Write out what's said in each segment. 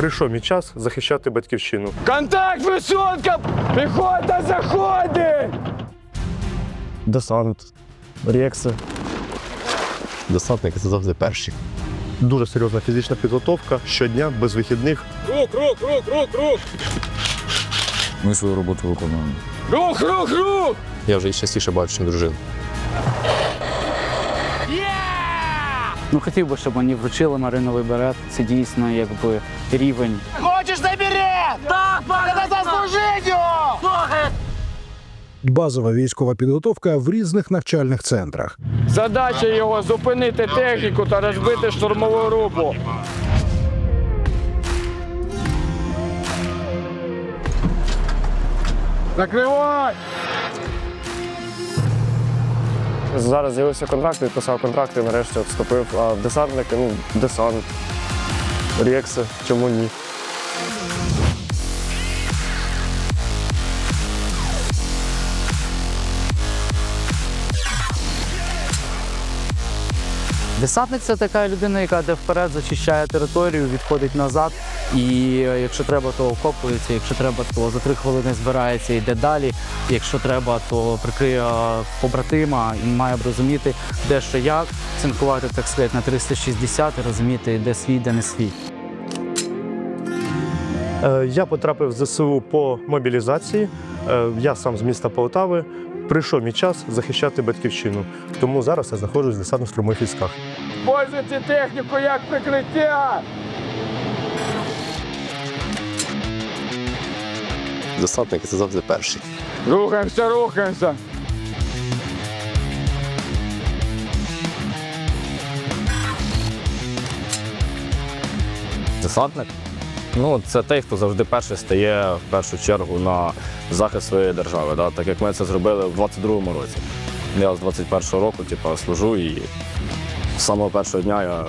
Прийшов мій час захищати батьківщину. Контакт, висотка! Піхота заходить! Десант, рекси. Десантники це завжди перші. Дуже серйозна фізична підготовка щодня без вихідних. Рух, рух, рух, рух, рух! Ми свою роботу виконуємо. Рух, рух, рух! Я вже і частіше бачу, ніж дружину. Ну хотів би, щоб мені вручили Мариновий берет. Це дійсно якби рівень. Базова військова підготовка в різних навчальних центрах. Задача його зупинити техніку та розбити штурмову групу. Закривай! Зараз з'явився контракт, підписав контракт і нарешті вступив. А десантники, ну, десант, рекси, чому ні? Десантник це така людина, яка йде вперед, зачищає територію, відходить назад. І е, якщо треба, то окопується, якщо треба, то за три хвилини збирається, йде далі. Якщо треба, то прикриє е, побратима і має б розуміти, де що як, цинкувати, так сказати, на 360 і розуміти, де свій, де не свій. Е, Я потрапив в ЗСУ по мобілізації. Е, Я сам з міста Полтави. Прийшов мій час захищати батьківщину. Тому зараз я знаходжусь в десантно-штурмових військах. Пользуйте техніку як прикриття! Десантники це завжди перші. Рухаємося, рухаємося! Десантник? Ну, це той, хто завжди перший стає в першу чергу на захист своєї держави. Да? Так як ми це зробили в 22-му році. Я з 21-го року типу, служу і з самого першого дня я е,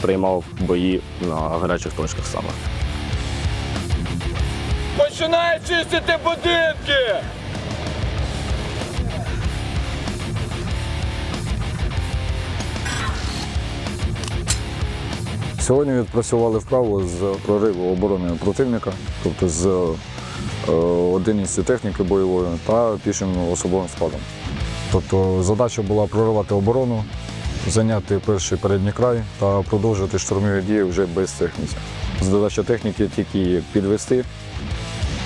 приймав бої на гарячих точках саме. Починає чистити будинки! Сьогодні відпрацювали вправо з прориву оборони противника, тобто з е, одиністю техніки бойової та пішим особовим складом. Тобто задача була проривати оборону, зайняти перший передній край та продовжувати штурмові дії вже без техніки. Задача техніки тільки підвести,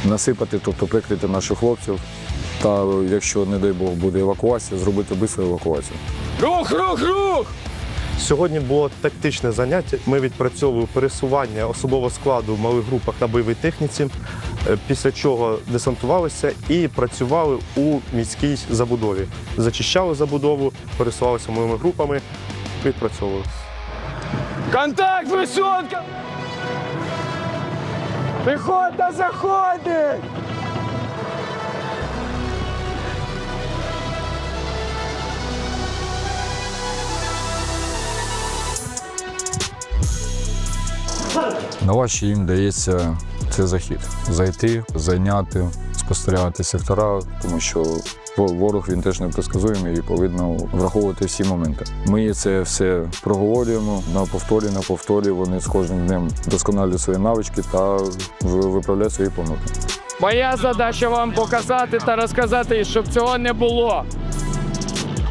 насипати, тобто прикрити наших хлопців. Та якщо, не дай Бог, буде евакуація, зробити швидку евакуацію. Рух, рух, рух! Сьогодні було тактичне заняття. Ми відпрацьовували пересування особового складу в малих групах на бойовій техніці, е, після чого десантувалися і працювали у міській забудові. Зачищали забудову, пересувалися малими групами, відпрацьовували. Контакт, висотка! Піхота заходить! Наважче їм дається цей захід. Зайти, зайняти, спостерігати сектора, тому що ворог він теж непредсказуємий і повинно враховувати всі моменти. Ми це все проговорюємо на повторі, на повторі. Вони з кожним днем досконалюють свої навички та виправляють свої помилки. Моя задача вам показати та розказати, щоб цього не було.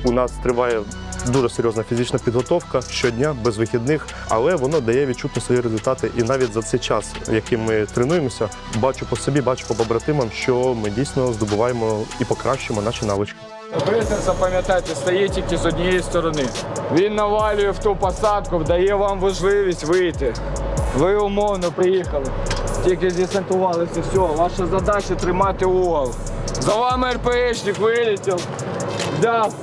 У нас триває дуже серйозна фізична підготовка щодня, без вихідних, але воно дає відчутно свої результати. І навіть за цей час, яким ми тренуємося, бачу по собі, бачу по побратимам, що ми дійсно здобуваємо і покращуємо наші навички. Бритер, запам'ятайте, стає тільки з однієї сторони. Він навалює в ту посадку, дає вам можливість вийти. Ви умовно приїхали. Тільки десантувалися, все. Ваша задача тримати угол. За вами РПшник вилетів, взяв,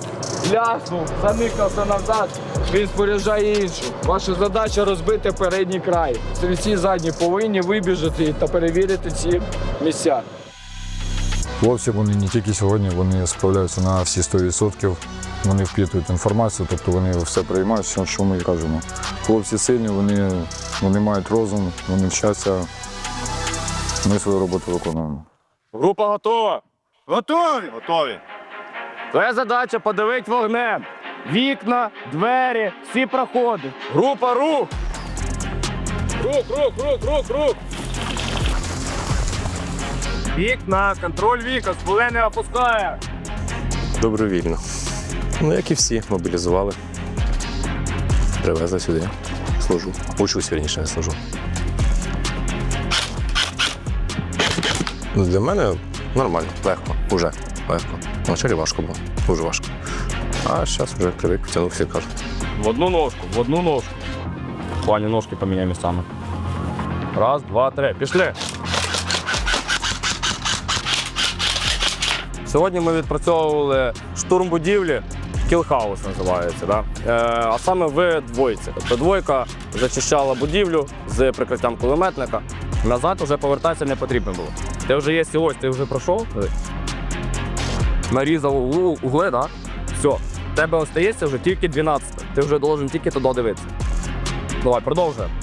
ляснув, заникався назад. Він споряджає іншу. Ваша задача розбити передній край. Стрільці задні повинні вибіжати та перевірити ці місця. Хлопці вони не тільки сьогодні, вони справляються на всі 100%. Вони впитують інформацію, тобто вони все приймають, що- що ми і кажемо. Хлопці сильні, вони, вони мають розум, вони вчаться. Ми свою роботу виконуємо. Група готова. Готові! Готові. Твоя задача подавити вогнем. Вікна, двері, всі проходи. Група рух! Рух, рух, рух, рух, рух. Вікна, контроль вікон, спуле не опускає. Добровільно. Ну, як і всі, мобілізували. Привезли сюди. Служу. Учусь, вірніше, не служу. Для мене нормально, легко, уже легко. Вначалі важко було, дуже важко. А зараз вже привик, втягнувся, кажуть. В одну ножку, в одну ножку. В ножки поміняй місцями. Раз, два, три. Пішли. Сьогодні ми відпрацьовували штурм будівлі. Кілхаус називається, да? е, а саме в двойці. Тобто двойка зачищала будівлю з прикриттям кулеметника. Назад вже повертатися не потрібно було. Ти вже є ось, ти вже пройшов. Нарізав угли, да? Все. В тебе остається вже тільки 12. Ти вже должен тільки туди дивитися. Давай, продовжуємо.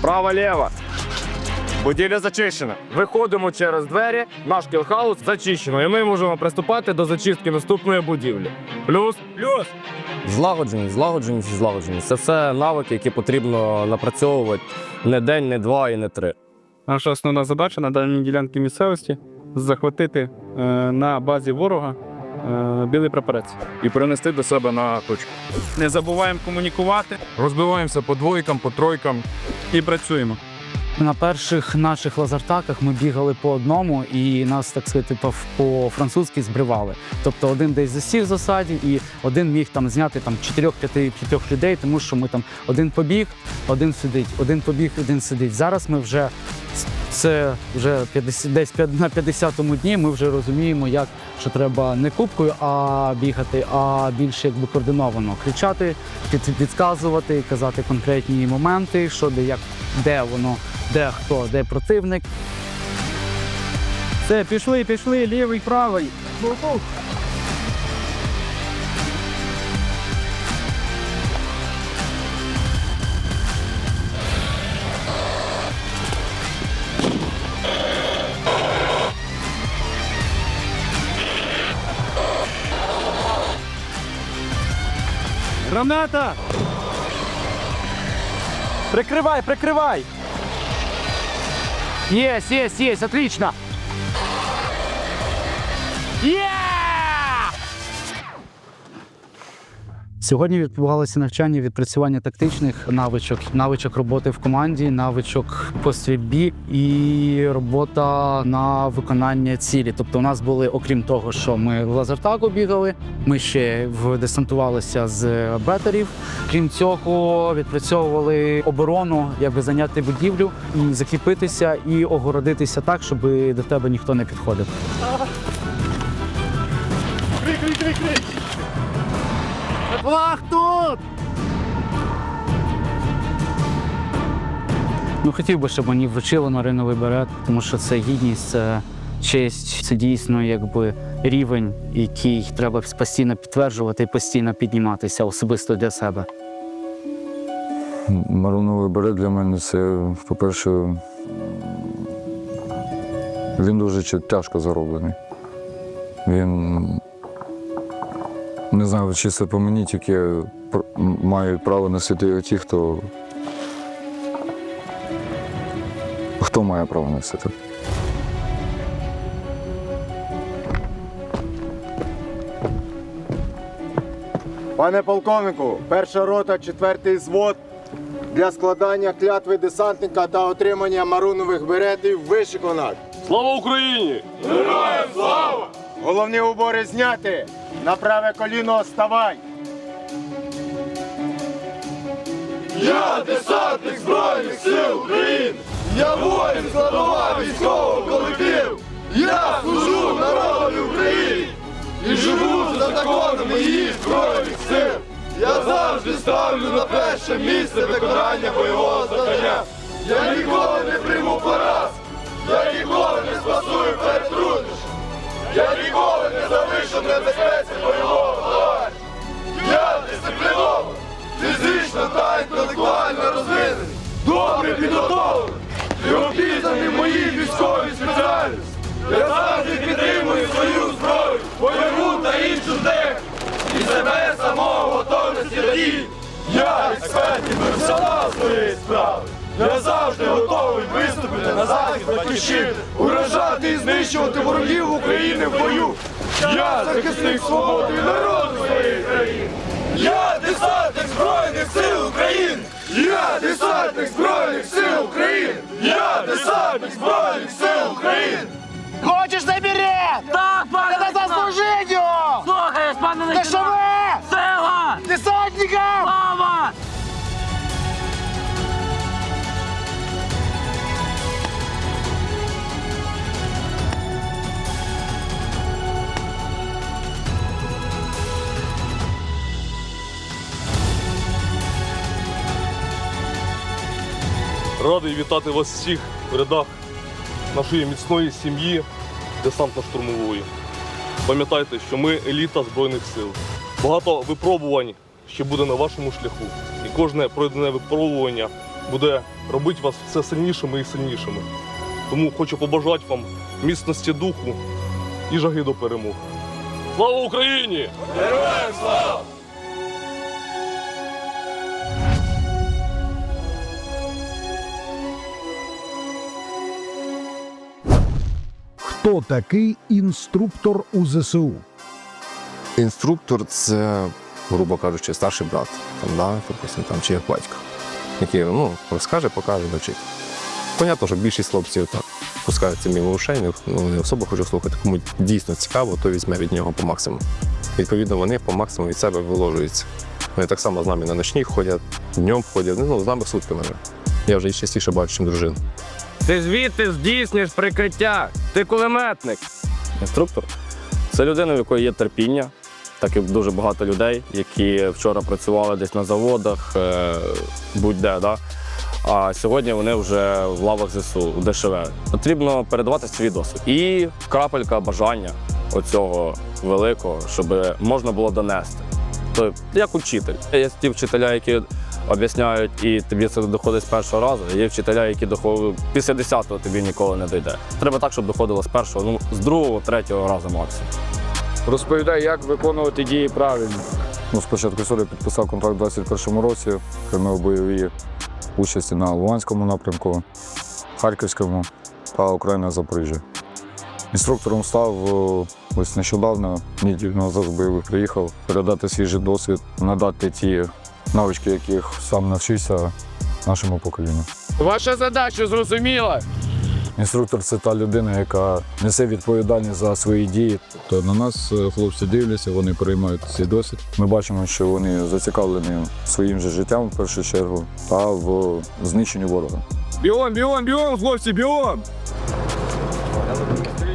Право, ліво. Будівля зачищена. Виходимо через двері, наш кілхаус зачищено, і ми можемо приступати до зачистки наступної будівлі. Плюс, плюс. Злагодженість, злагодженість і злагодженість. Це все навики, які потрібно напрацьовувати не день, не два і не три. Наша основна задача на даній ділянці місцевості захватити е, на базі ворога е, білий прапорець і перенести до себе на точку. Не забуваємо комунікувати, розбиваємося по двойкам, по тройкам і працюємо. На перших наших лазертаках ми бігали по одному і нас, так сказати, по- по-французьки збривали. Тобто один десь засів в засаді, і один міг там зняти там 4-5 людей, тому що ми там один побіг, один сидить, один побіг, один сидить. Зараз ми вже це вже 50, десь на 50-му дні. Ми вже розуміємо, як що треба не кубкою, а бігати, а більше якби координовано кричати, під, підказувати, казати конкретні моменти, що де як, де воно, де хто, де противник. Все, пішли, пішли, лівий, правий. Граната! Прикривай, прикривай! Есть, есть, есть, отлично! Сьогодні відбувалося навчання відпрацювання тактичних навичок, навичок роботи в команді, навичок по стрільбі і робота на виконання цілі. Тобто, у нас були, окрім того, що ми в лазертагу бігали, ми ще десантувалися з бетерів. Крім цього, відпрацьовували оборону, якби зайняти будівлю, і закріпитися і огородитися так, щоб до тебе ніхто не підходив. Флаг тут! Ну, хотів би, щоб мені вручили Мариновий берет, тому що це гідність, це честь, це дійсно якби рівень, який треба постійно підтверджувати і постійно підніматися особисто для себе. Маруновий берет для мене це, по-перше, він дуже тяжко зароблений. Він не знаю, чи це по мені тільки мають право носити його ті, хто. Хто має право носити? Пане полковнику, перша рота, четвертий звод для складання клятви десантника та отримання марунових беретів вишикано. Слава Україні! Героям слава! Головні убори зняти. На праве коліно ставай. Я десантник Збройних сил України! Я воїн складова військового колективу! Я служу народу України! І живу за законами її Збройних сил! Я завжди ставлю на перше місце виконання бойового завдання! Я ніколи не прийму пораз! Я ніколи не спасую перед труднощами! Я ніколи не залишу небезпеці бойового товарища. Я дисциплінований, фізично та інтелектуально розвинений, добре підготовлений і обізнаний в моїй військовій спеціальності. Я завжди підтримую свою зброю, бойову та іншу техніку і себе самого готовності до дій. Я експерт і своєї справи. Я завжди готовий виступити на захист батьківщини, уражати і знищувати ворогів України в бою. Я захисник свободи і народу своєї країни. Я десантник Збройних сил України! Я десантник Збройних сил України! Я десантник Збройних сил України! Хочеш забери? Так, пане Радий вітати вас всіх в рядах нашої міцної сім'ї десантно-штурмової. Пам'ятайте, що ми еліта Збройних сил. Багато випробувань ще буде на вашому шляху. І кожне пройдене випробування буде робити вас все сильнішими і сильнішими. Тому хочу побажати вам міцності духу і жаги до перемог. Слава Україні! Героям слава! Хто такий інструктор у ЗСУ? Інструктор це, грубо кажучи, старший брат, там, да, допустим, там, чи як батько, який ну, розкаже, покаже, навчить. Понятно, що більшість хлопців так пускаються мимо ушей, не- ну, не особо хочуть слухати. Кому дійсно цікаво, то візьме від нього по максимуму. Відповідно, вони по максимуму від себе виложуються. Вони так само з нами на ночні ходять, днем ходять, ну, з нами сутками вже. Я вже їх частіше бачу, ніж дружину. Ти звідти здійснюєш прикриття. Ти кулеметник. Інструктор це людина, в якої є терпіння, так і дуже багато людей, які вчора працювали десь на заводах, е, будь-де. Да? А сьогодні вони вже в лавах ЗСУ, в ДШВ. Потрібно передавати свій досвід. І крапелька бажання оцього великого, щоб можна було донести. То як учитель. Є ті вчителя, які об'ясняють, і тобі це доходить з першого разу. Є вчителя, які доходять після десятого тобі ніколи не дійде. Треба так, щоб доходило з першого, ну з другого, третього разу максимум. Розповідай, як виконувати дії правильно. Ну, спочатку історії підписав контракт у 2021 році, приймав бойові участі на Луганському напрямку, Харківському та Україна Запоріжжя. Інструктором став е, ось нещодавно, неділю назад бойових приїхав, передати свіжий досвід, надати ті навички, яких сам навчився нашому поколінню. Ваша задача зрозуміла. Інструктор це та людина, яка несе відповідальність за свої дії. То на нас е, хлопці дивляться, вони переймають цей досвід. Ми бачимо, що вони зацікавлені своїм же життям в першу чергу та в знищенні ворога. Біом, біом, біом, хлопці, біом!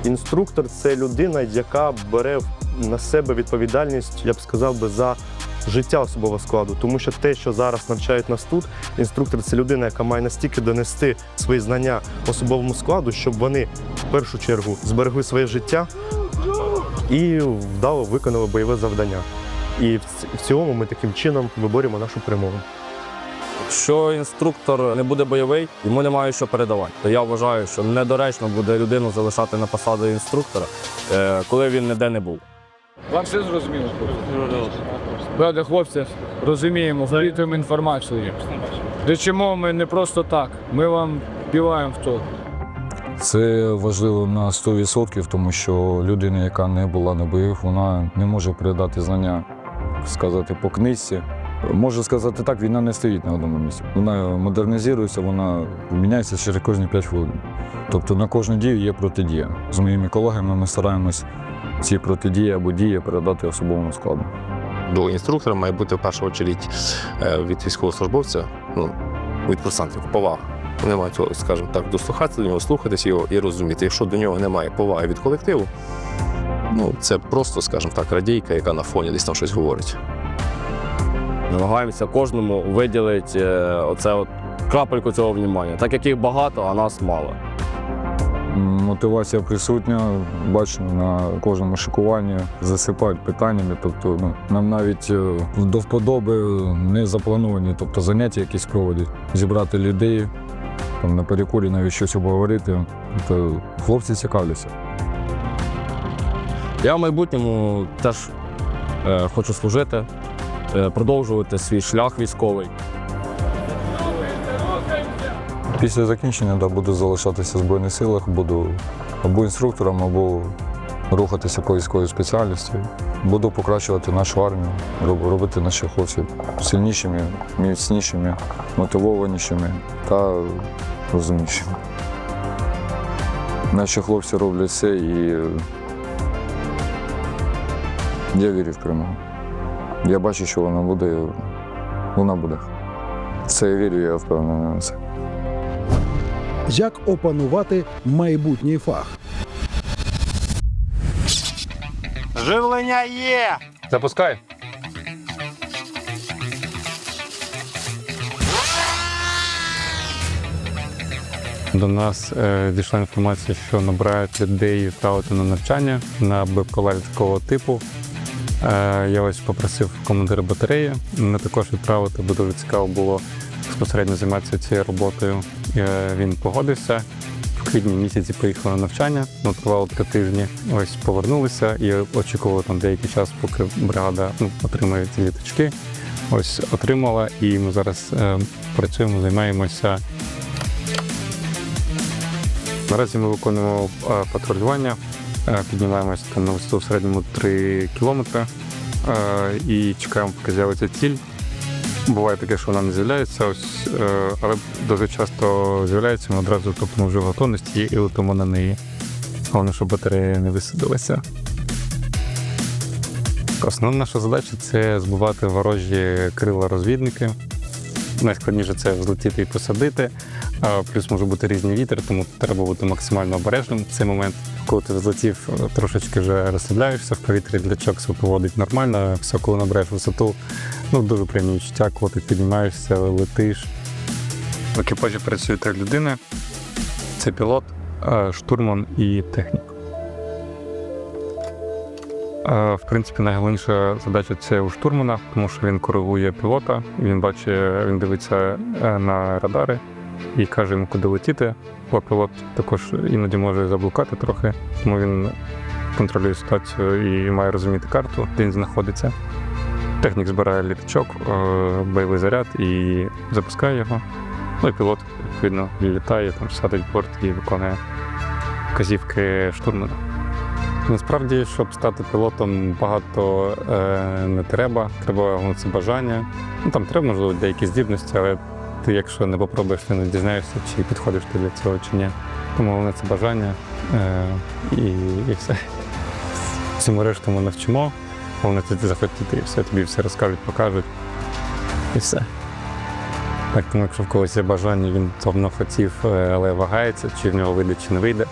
Інструктор це людина, яка бере на себе відповідальність, я б сказав би, за життя особового складу. Тому що те, що зараз навчають нас тут, інструктор це людина, яка має настільки донести свої знання особовому складу, щоб вони в першу чергу зберегли своє життя і вдало виконали бойове завдання. І в цілому ми таким чином виборюємо нашу перемогу. Якщо інструктор не буде бойовий, йому немає що передавати. То я вважаю, що недоречно буде людину залишати на посаду інструктора, е, коли він ніде не був. Вам все зрозуміло? Правда, хлопці, розуміємо, впитуємо інформацію. Речимо ми не просто так. Ми вам піваємо в то. Це важливо на 100%, тому що людина, яка не була на бойових, вона не може передати знання, сказати, по книжці. Можу сказати так, війна не стоїть на одному місці. Вона модернізується, вона міняється через кожні 5 хвилин. Тобто на кожну дію є протидія. З моїми колегами ми стараємось ці протидії або дії передати особовому складу. До інструктора має бути в першу чергу е, від військовослужбовця, ну, від курсантів, повага. Вони мають, скажімо так, дослухатися до нього, слухатись його і розуміти. Якщо до нього немає поваги від колективу, ну це просто, скажімо так, радійка, яка на фоні десь там щось говорить. Намагаємося кожному виділити е, оце от крапельку цього внимання. Так як їх багато, а нас мало. Мотивація присутня, бачу на кожному шикуванні, засипають питаннями. Тобто, ну, нам навіть е, до вподоби не заплановані, тобто заняття якісь проводять. Зібрати людей, там, на перекурі навіть щось обговорити. Тобто, хлопці цікавляться. Я в майбутньому теж е, хочу служити, продовжувати свій шлях військовий. Після закінчення да, буду залишатися в Збройних силах, буду або інструктором, або рухатися по військовій спеціальності. Буду покращувати нашу армію, робити наших хлопців сильнішими, міцнішими, мотивованішими та розумнішими. Наші хлопці роблять все і е, я вірю в перемогу. Я бачу, що вона буде, вона буде. Це я вірю, я впевнений на це. Як опанувати майбутній фах? Живлення є! Запускай. До нас е, дійшла інформація, що набирають людей відправити на навчання на такого типу. Е, я ось попросив командира батареї мене також відправити, бо дуже цікаво було безпосередньо займатися цією роботою. Е, він погодився. В квітні місяці поїхали на навчання, ну, тривало три тижні. Ось повернулися і очікували там деякий час, поки бригада ну, отримає ці літачки. Ось отримала, і ми зараз е, працюємо, займаємося. Наразі ми виконуємо е, патрулювання, піднімаємося на висоту в середньому 3 кілометри е, і чекаємо, поки з'явиться ціль. Буває таке, що вона не з'являється, ось, е, але дуже часто з'являється, ми одразу тобто, вже в готовності і летимо на неї. Головне, щоб батарея не висадилася. Основна наша задача це збивати ворожі крила розвідники. Найскладніше це взлетіти і посадити. Плюс може бути різний вітер, тому треба бути максимально обережним в цей момент. Коли ти взлетів, трошечки вже розслабляєшся в повітрі, літачок себе поводить нормально, все, коли набереш висоту, ну дуже приємні відчуття, коли ти піднімаєшся, летиш. В екіпажі працює три людини: це пілот, е, штурман і технік. Е, В принципі, найголовніша задача це у штурмана, тому що він коригує пілота, він бачить, він дивиться е, на радари і каже йому, куди летіти. Бо пілот також іноді може заблукати трохи, тому він контролює ситуацію і має розуміти карту, де він знаходиться. Технік збирає літачок, е, бойовий заряд і запускає його. Ну і пілот, відповідно, літає, там садить борт і виконує вказівки штурмана. Насправді, щоб стати пілотом, багато е, не треба. Треба це бажання. Ну там треба, можливо, деякі здібності, але ти, якщо не попробуєш, ти не дізнаєшся, чи підходиш ти для цього чи ні. Тому головне це бажання е, і, і все. Всьому решту ми навчимо. Головне це захотіти і все, тобі все розкажуть, покажуть. І все. Так, тому якщо в когось є бажання, він давно хотів, е, але вагається, чи в нього вийде, чи не вийде.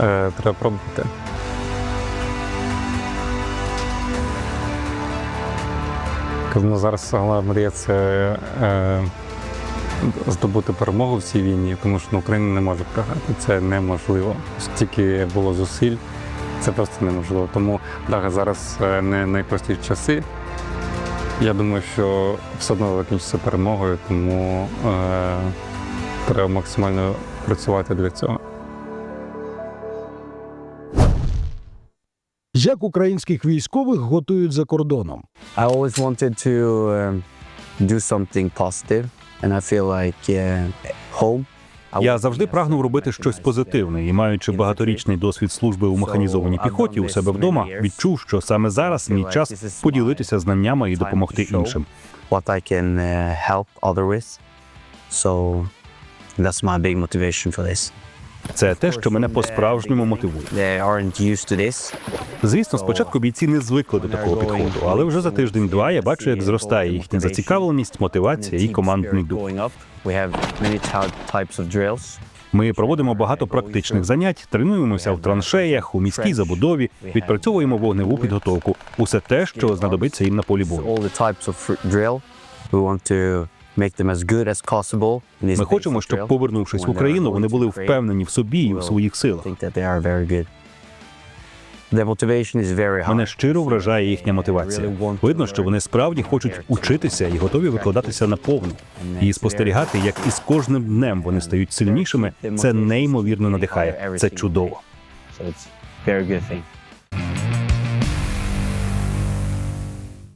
Е, треба пробувати. Ну, зараз мрія це е, здобути перемогу в цій війні, тому що ну, Україна не може програти. Це неможливо. Стільки було зусиль, це просто неможливо. Тому да, зараз е, не найпростіші часи. Я думаю, що все одно закінчиться перемогою, тому е, треба максимально працювати для цього. Як українських військових готують за кордоном? I always wanted to um, do something positive, and I feel like uh, home. Я завжди прагнув робити щось позитивне і, маючи багаторічний досвід служби у механізованій піхоті у себе вдома, відчув, що саме зараз мій час поділитися знаннями і допомогти іншим. Uh. So that's my big motivation for this. Це те, що мене по-справжньому мотивує. Звісно, спочатку бійці не звикли до такого підходу, але вже за тиждень-два я бачу, як зростає їхня зацікавленість, мотивація і командний дух. Ми проводимо багато практичних занять, тренуємося в траншеях, у міській забудові, відпрацьовуємо вогневу підготовку. Усе те, що знадобиться їм на полі бою. Ми хочемо, щоб, повернувшись в Україну, вони були впевнені в собі і в своїх силах. Мене щиро вражає їхня мотивація. Видно, що вони справді хочуть учитися і готові викладатися наповну. І спостерігати, як із кожним днем вони стають сильнішими, це неймовірно надихає. Це чудово.